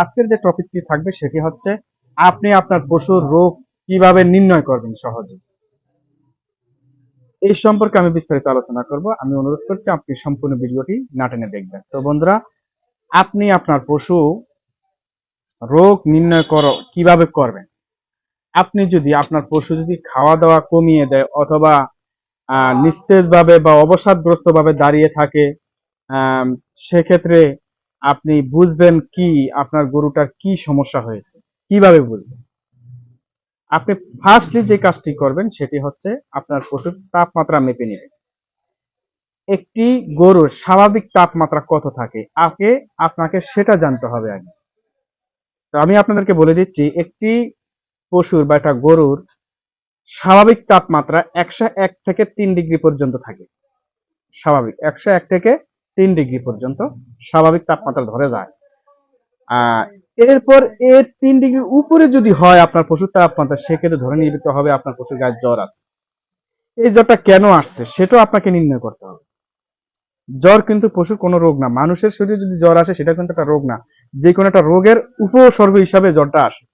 আজকের যে টপিকটি থাকবে সেটি হচ্ছে আপনি আপনার পশুর রোগ কীভাবে নির্ণয় করবেন সহজে। এই সম্পর্কে আমি বিস্তারিত আলোচনা করব। আমি অনুরোধ করছি আপনি সম্পূর্ণ ভিডিওটি না টেনে দেখবেন। তো বন্ধুরা, আপনি আপনার পশু রোগ নির্ণয় কর, কীভাবে করবেন? আপনি যদি আপনার পশু যদি খাওয়া দাওয়া কমিয়ে দেয় অথবা নিস্তেজ ভাবে বা অবসাদগ্রস্ত ভাবে দাঁড়িয়ে থাকে সেক্ষেত্রে আপনি বুঝবেন কি আপনার গরুটার কি সমস্যা হয়েছে। কীভাবে বুঝবেন? আপনি ফার্স্টলি যে কাজটি করবেন সেটি হচ্ছে আপনার পশুর তাপমাত্রা মেপে নেবেন। একটি গরুর স্বাভাবিক তাপমাত্রা কত থাকে? আগে আপনাকে সেটা জানতে হবে আগে। তো আমি আপনাদেরকে বলে দিচ্ছি, একটি পশুর বা একটা গরুর স্বাভাবিক তাপমাত্রা একশো এক থেকে তিন ডিগ্রি পর্যন্ত থাকে। স্বাভাবিক, একশো এক থেকে তিন ডিগ্রি পর্যন্ত স্বাভাবিক তাপমাত্রা ধরে যায়। এরপর এর তিন ডিগ্রির উপরে যদি হয় আপনার পশুর তাপমাত্রা, সেক্ষেত্রে ধরে নিতে হবে আপনার পশুর গায়ে জ্বর আছে। এই জ্বরটা কেন আসছে সেটাও আপনাকে নির্ণয় করতে হবে। জ্বর কিন্তু পশুর কোনো রোগ না। মানুষের শরীরে যদি জ্বর আসে, সেটা কিন্তু একটা রোগ না। যে কোনো একটা রোগের উপসর্গ হিসাবে জ্বরটা আসে।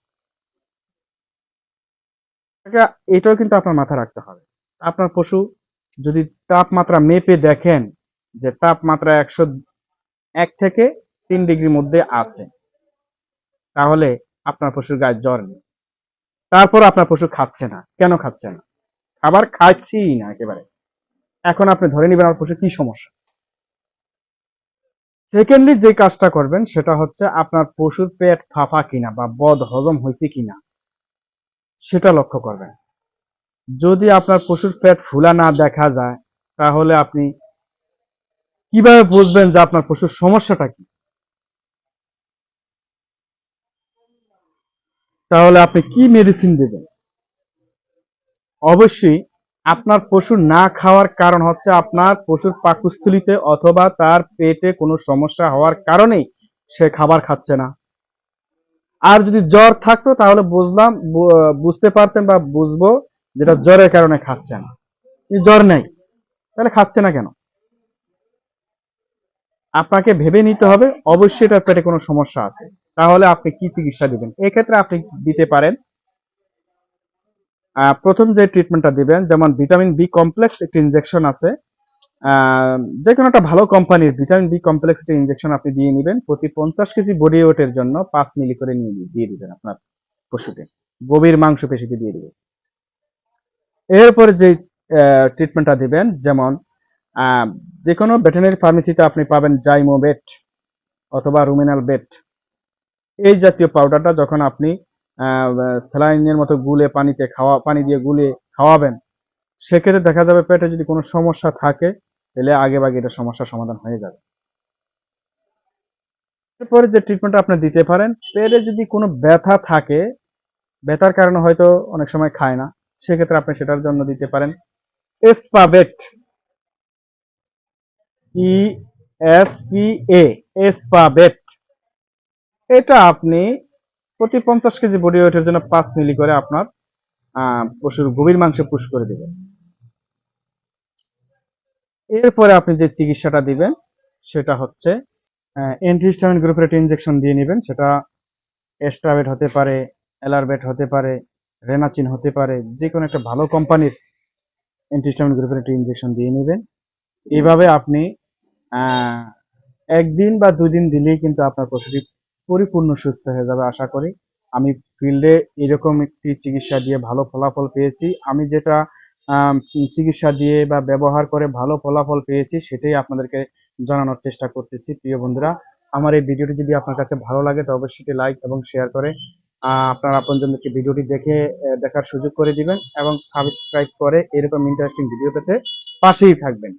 এটাও কিন্তু আপনার মাথায় রাখতে হবে। আপনার পশু যদি তাপমাত্রা মেপে দেখেন যে তাপমাত্রা একশো এক থেকে তিন ডিগ্রির মধ্যে আছে। তাহলে আপনার পশুর গায়ে জ্বর নেই। তারপর আপনার পশু খাচ্ছে না। কেন খাচ্ছে না? খাবার খাচ্ছেই না একেবারে। এখন আপনি ধরে নেবেন আমার পশু কি সমস্যা? সেকেন্ডলি যে কাজটা করবেন সেটা হচ্ছে আপনার পশুর পেট ফাঁপা কিনা বা বদ হজম হয়েছে কিনা, সেটা লক্ষ্য করবেন। যদি আপনার পশুর পেট ফুলা না দেখা যায়, তাহলে আপনি কীভাবে বুঝবেন যে আপনার পশুর সমস্যাটা কি? তাহলে আপনি কি মেডিসিন দেবেন? অবশ্যই আপনার পশু না খাওয়ার কারণ হচ্ছে আপনার পশুর পাকস্থলিতে অথবা তার পেটে কোনো সমস্যা হওয়ার কারণেই সে খাবার খাচ্ছে না। আর যদি জ্বর থাকতো তাহলে বুঝলাম বুঝতে পারতেন বা বুঝব যেটা জ্বরের কারণে খাচ্ছে না। জ্বর নেই, তাহলে খাচ্ছে না কেন? আপনাকে ভেবে নিতে হবে, অবশ্যই তার পেটে কোনো সমস্যা আছে। তাহলে আপনি কি চিকিৎসা দিবেন? এক্ষেত্রে আপনি দিতে পারেন প্রথম যে ট্রিটমেন্টটা দিবেন, যেমন ভিটামিন বি কমপ্লেক্স একটি ইনজেকশন আছে। যে কোনো একটা ভালো কোম্পানির ভিটামিন বি কমপ্লেক্স একটি ইনজেকশন আপনি দিয়ে নেবেন, প্রতি পঞ্চাশ কেজি বডি ওয়েটের জন্য পাঁচ মিলি করে নিয়ে দিয়ে দিবেন আপনার পশুতে গভীর মাংস পেশিতে দিয়ে দিবেন। এরপরে যে ট্রিটমেন্টটা দিবেন, যেমন যে কোনো ভেটেনারি ফার্মেসিতে আপনি পাবেন জাইমোবেট অথবা রুমিনাল বেট এই জাতীয় পাউডারটা যখন আপনি স্যালাইনের মতো গুলে পানিতে খাওয়া, পানি দিয়ে গুলে খাওয়াবেন, সেক্ষেত্রে দেখা যাবে পেটে যদি কোনো সমস্যা থাকে, তাহলে আগে বাগে এটা সমস্যার সমাধান হয়ে যাবে। এরপরে যে ট্রিটমেন্টটা আপনি দিতে পারেন, পেটে যদি কোনো ব্যথা থাকে, ব্যথার কারণে হয়তো অনেক সময় খায় না, সেক্ষেত্রে আপনি সেটার জন্য দিতে পারেন এসপাবেট ই এ এসপাবেট এটা আপনি প্রতি পঞ্চাশ কেজি বডি ওয়েটের জন্য পাঁচ মিলি করে আপনার পশুর গভীর মাংসে পুশ করে দিবেন। এরপরে আপনি যে চিকিৎসাটা দিবেন, সেটা হচ্ছে অ্যান্টিহিস্টামিন গ্রুপের একটা ইনজেকশন দিয়ে নেবেন। সেটা এস্টাবেট হতে পারে এলারবেট হতে পারে রেনাচিন হতে পারে যে কোনো একটা ভালো কোম্পানির অ্যান্টিহিস্টামিন গ্রুপের একটা ইনজেকশন দিয়ে নেবেন। এইভাবে আপনি একদিন বা দুই দিন দিলেই কিন্তু আপনার পশুটি পরিপূর্ণ সুস্থ হয়ে যাবে, আশা করি। আমি ফিল্ডে এরকম একটি চিকিৎসা দিয়ে ভালো ফলাফল পেয়েছি। আমি যেটা চিকিৎসা দিয়ে বা ব্যবহার করে ভালো ফলাফল পেয়েছি, সেটাই আপনাদেরকে জানানোর চেষ্টা করতেছি। প্রিয় বন্ধুরা, আমার এই ভিডিওটি যদি আপনার কাছে ভালো লাগে, তো অবশ্যই লাইক এবং শেয়ার করে আপনার আপনজনদেরকে ভিডিওটি দেখে দেখার সুযোগ করে দিবেন এবং সাবস্ক্রাইব করে এরকম ইন্টারেস্টিং ভিডিও পেতে পাশেই থাকবেন।